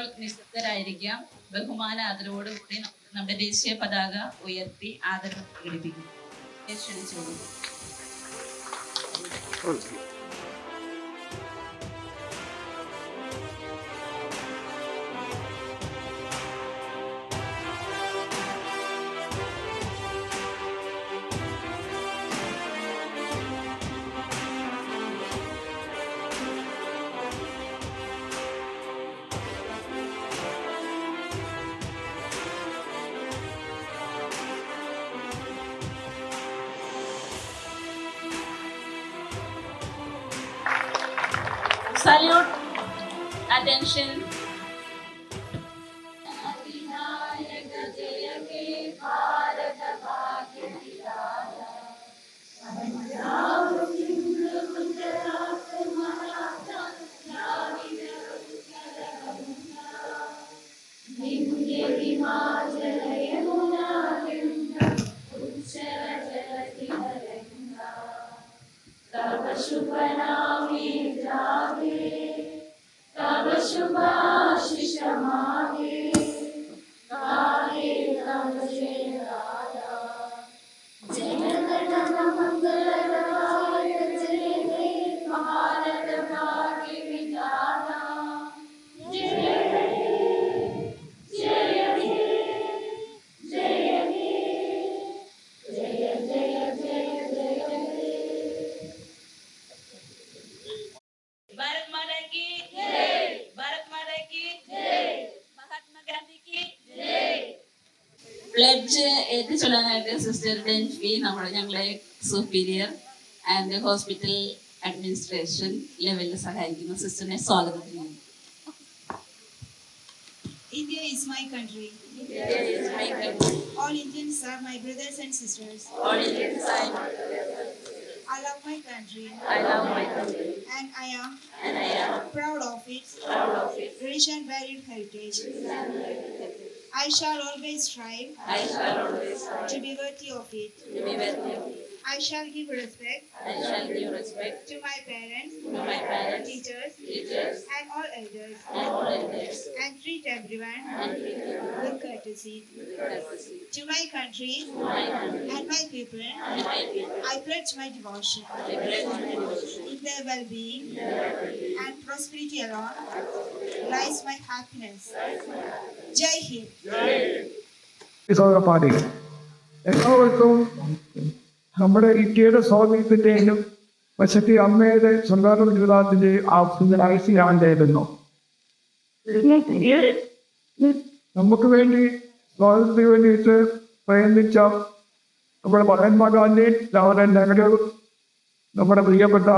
നമുക്കിപ്പോൾ നിശബ്ദരായിരിക്കാം ബഹുമാന ആദരവോടുകൂടി നമ്മുടെ ദേശീയ പതാക ഉയർത്തി ആദരവ് പ്രകടിപ്പിക്കും ക്ഷണിച്ചോളൂ Salute. Attention. പ്ലഡ്ജ് ഏറ്റുചൊല്ലാനായിട്ട് സിസ്റ്റർ ഡെൻഫി നമ്മുടെ ഞങ്ങളെ സുപ്പീരിയർ ആൻഡ് ഹോസ്പിറ്റൽ അഡ്മിനിസ്ട്രേഷൻ ലെവലിൽ സഹായിക്കുന്ന സിസ്റ്ററിനെ സ്വാഗതം ചെയ്യുന്നു India is my country. All Indians are my brothers and sisters. I love my country I love my country and I am and I am proud of its proud of it. rich and varied heritage. I shall always strive I shall always try to be worthy of it. to be with you. I shall give respect I shall give respect to my parents, to my parents, teachers, teachers, and all elders, and all elders, and treat everyone and treat everyone with courtesy. with courtesy. To my country My country and my people, and my people, I pledge my devotion. I pledge my devotion. In their well-being and prosperity alone lies my happiness. Jai Hind. സഹോദരന്മാരെ എല്ലാവർക്കും നമ്മുടെ ഇന്ത്യയുടെ സ്വാതന്ത്ര്യത്തിന്റെയും വശത്തെ അമ്മയുടെ സ്വന്തം ജീവിതത്തിന്റെ ആവശ്യത്തിനായി ഞാൻ നമുക്ക് വേണ്ടി സ്വാതന്ത്ര്യത്തിന് വേണ്ടിയിട്ട് പ്രയത്നിച്ച നമ്മുടെ മഹാത്മാഗാന്ധി ജവഹർലാൽ നെഹ്റു നമ്മുടെ പ്രിയപ്പെട്ട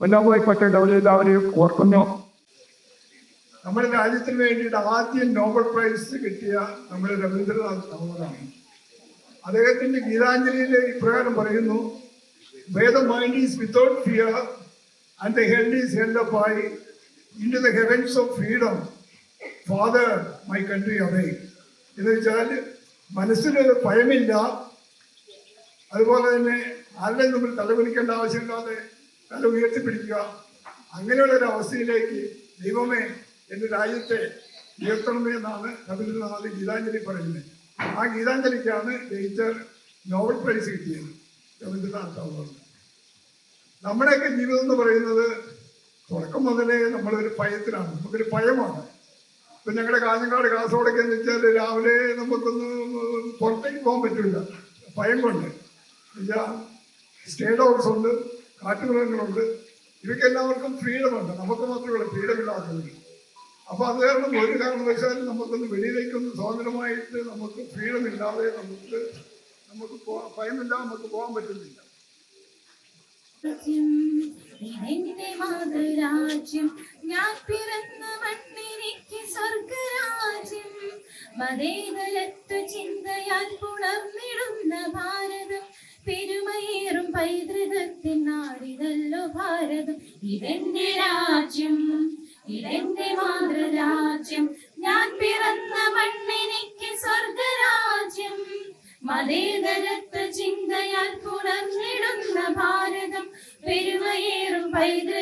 വല്ലഭായ് പട്ടേൽ അവരെല്ലാവരെയും ഓർക്കുന്നു. നമ്മുടെ രാജ്യത്തിന് വേണ്ടിയിട്ട് ആദ്യം നോബൽ പ്രൈസ് കിട്ടിയ നമ്മുടെ രവീന്ദ്രനാഥ് ടാഗോറാണ് അദ്ദേഹത്തിന്റെ ഗീതാഞ്ജലിയിൽ ഇപ്രകാരം പറയുന്നു where the mind is without fear and the held is held up I into the heavens of freedom father my country away എന്ന് വെച്ചാൽ മനസ്സിനൊരു ഭയമില്ല. അതുപോലെ തന്നെ ആരുടെയും നമ്മൾ തലകുലിക്കേണ്ട ആവശ്യമില്ലാതെ തല ഉയർത്തിപ്പിടിക്കുക. അങ്ങനെയുള്ള ഒരു അവസ്ഥയിലേക്ക് ദൈവമേ എന്റെ രാജ്യത്തെ ഉയർത്തണമേ എന്നാണ് രവീന്ദ്രനാഥ് ഗീതാഞ്ജലി പറയുന്നത്. ആ ഗീതാഞ്ജലിക്കാണ് ജയിച്ച നോബൽ പ്രൈസ് കിട്ടിയത്. രവീന്ദ്രനാഥ് ടാഗോറിന്. നമ്മുടെയൊക്കെ ജീവിതം എന്ന് പറയുന്നത് തുടക്കം മുതലേ നമ്മളൊരു ഭയത്തിലാണ്. നമുക്കൊരു ഭയമാണ്. ഇപ്പൊ ഞങ്ങളുടെ കാഞ്ഞങ്ങാട് കാസർഗോഡൊക്കെ എന്ന് വെച്ചാൽ രാവിലെ നമുക്കൊന്ന് പുറത്തേക്ക് പോകാൻ പറ്റില്ല ഭയം കൊണ്ട്. സ്റ്റേ ഡോഗ്സ് ഉണ്ട് കാട്ടുമൃഗങ്ങളുണ്ട് ഇവയ്ക്ക് എല്ലാവർക്കും ഫ്രീഡം ഉണ്ട്. നമുക്ക് മാത്രമേ ഫ്രീഡം ഇല്ലാത്തത് അപ്പൊ അത് കാരണം ഒരു കാരണവശാലും നമുക്കൊന്ന് വെളിയിലേക്കൊന്ന് സ്വതന്ത്രമായിട്ട് നമുക്ക് ഫ്രീഡം ഇല്ലാതെ നമുക്ക് നമുക്ക് ഭയമില്ലാതെ നമുക്ക് പോകാൻ പറ്റുന്നില്ല. ഇതെന്റെ മാതൃരാജ്യം നാടിതല്ലോ ഭാരതം ഇതെന്റെ രാജ്യം.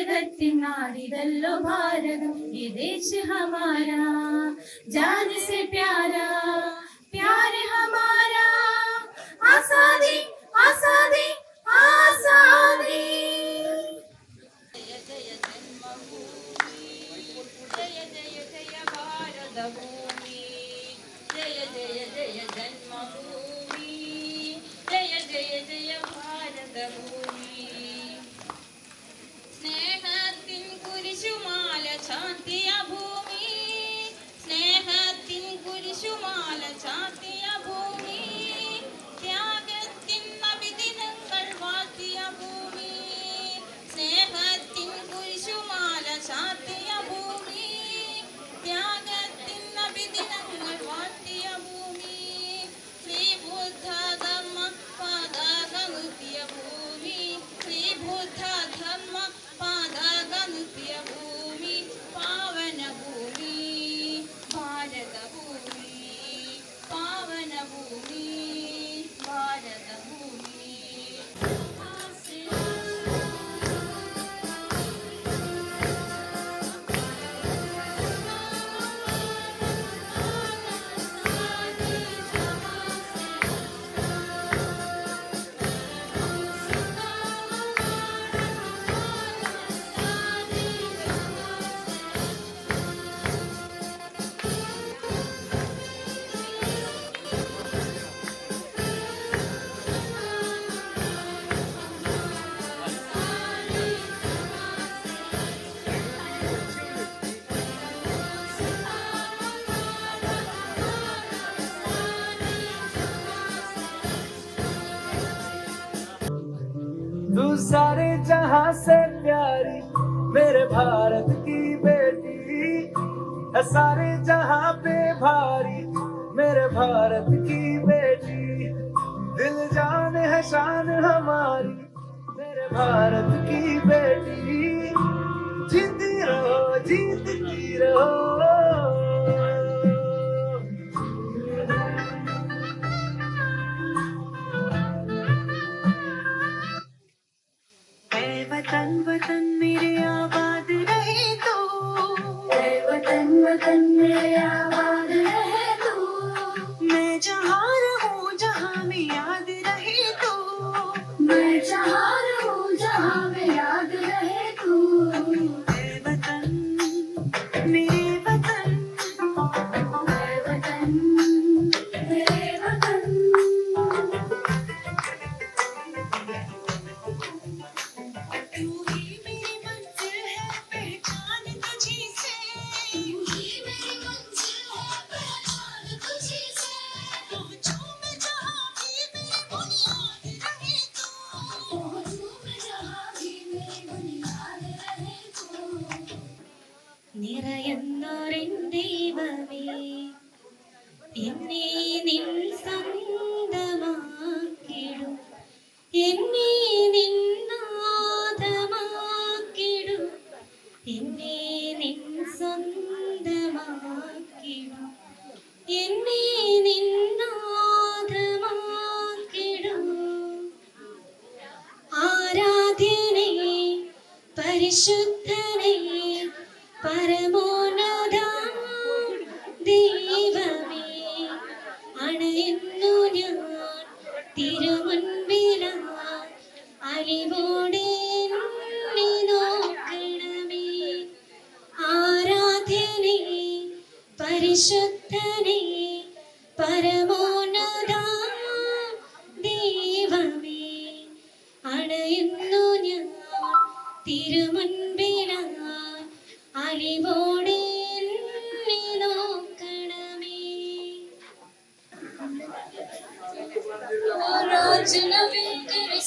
ഭാരതം പെരുമയേറും പൈതൃകത്തിൻ നാടിതല്ലോ ഭാരതം ഇതേ देश हमारा जान से प्यारा प्यार हमारा आजादी आजादी आजादी जय जय जय भारतभूमि जय जय जय जन्मभूमि जय जय जय भारतभूमि 你。तू सारे जहाँ से प्यारी, मेरे भारत की बेटी। है सारे जहाँ पे भारी, मेरे भारत की बेटी। दिल जान है, शान हमारी, मेरे भारत की बेटी। जीती रहो, जीतती रहो। പരിശുദ്ധനേ പരമോന്നത ദൈവമേ അണയുന്നു ഞാൻ തിരുമുൻപില അറിവോടെ നോക്കണമേ. ആരാധ്യനേ പരിശുദ്ധനേ പരമോന്നത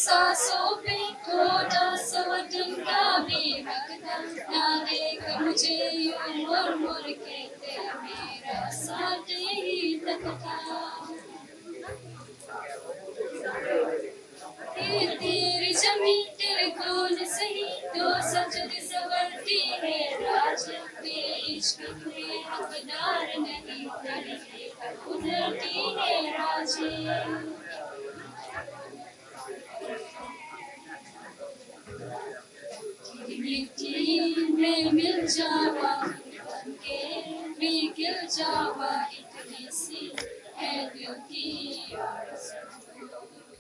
सांसों पे थोड़ा सा का भी ना देख मुझे यूँ मुर मुर के मेरा साथ ही तेरी ज़मीन तेरे खून सही? तो है मेरे इश्क हकदार नहीं। है राजे। में मिल जावा के में गिर जावा इतनी सी है दिल की और सब